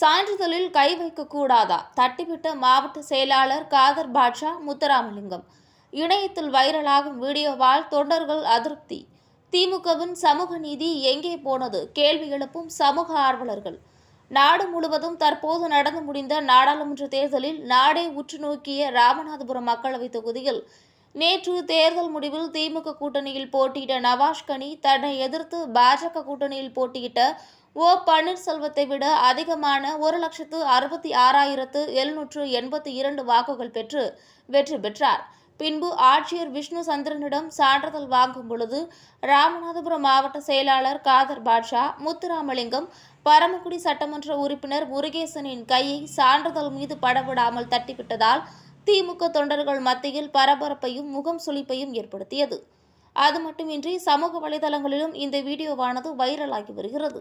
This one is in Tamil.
சான்றிதழில் கை வைக்கக்கூடாதா? தட்டிவிட்ட மாவட்ட செயலாளர் காதர் பாட்ஷா முத்துராமலிங்கம். இணையத்தில் வைரலாகும் வீடியோவால் தொண்டர்கள் அதிருப்தி. திமுகவின் சமூக நீதி எங்கே போனது? கேள்வி எழுப்பும் சமூக ஆர்வலர்கள். நாடு முழுவதும் தற்போது நடந்து முடிந்த நாடாளுமன்ற தேர்தலில் நாடே உற்று நோக்கிய ராமநாதபுரம் மக்களவைத் தொகுதியில் நேற்று தேர்தல் முடிவில் திமுக கூட்டணியில் போட்டியிட்ட நவாஸ் கனி தன்னை எதிர்த்து பாஜக கூட்டணியில் போட்டியிட்ட ஓ பன்னீர்செல்வத்தை விட அதிகமான ஒரு லட்சத்து அறுபத்தி ஆறாயிரத்து எழுநூற்று எண்பத்தி இரண்டு வாக்குகள் பெற்று வெற்றி பெற்றார். பின்பு ஆட்சியர் விஷ்ணு சந்திரனிடம் சான்றிதழ் வாங்கும் பொழுது ராமநாதபுரம் மாவட்ட செயலாளர் காதர் பாட்ஷா முத்துராமலிங்கம் பரமக்குடி சட்டமன்ற உறுப்பினர் முருகேசனின் கையை சான்றிதழ் மீது படவிடாமல் தட்டிவிட்டதால் திமுக தொண்டர்கள் மத்தியில் பரபரப்பையும் முகம் சுளிப்பையும் ஏற்படுத்தியது. அது மட்டுமின்றி சமூக வலைதளங்களிலும் இந்த வீடியோவானது வைரலாகி வருகிறது.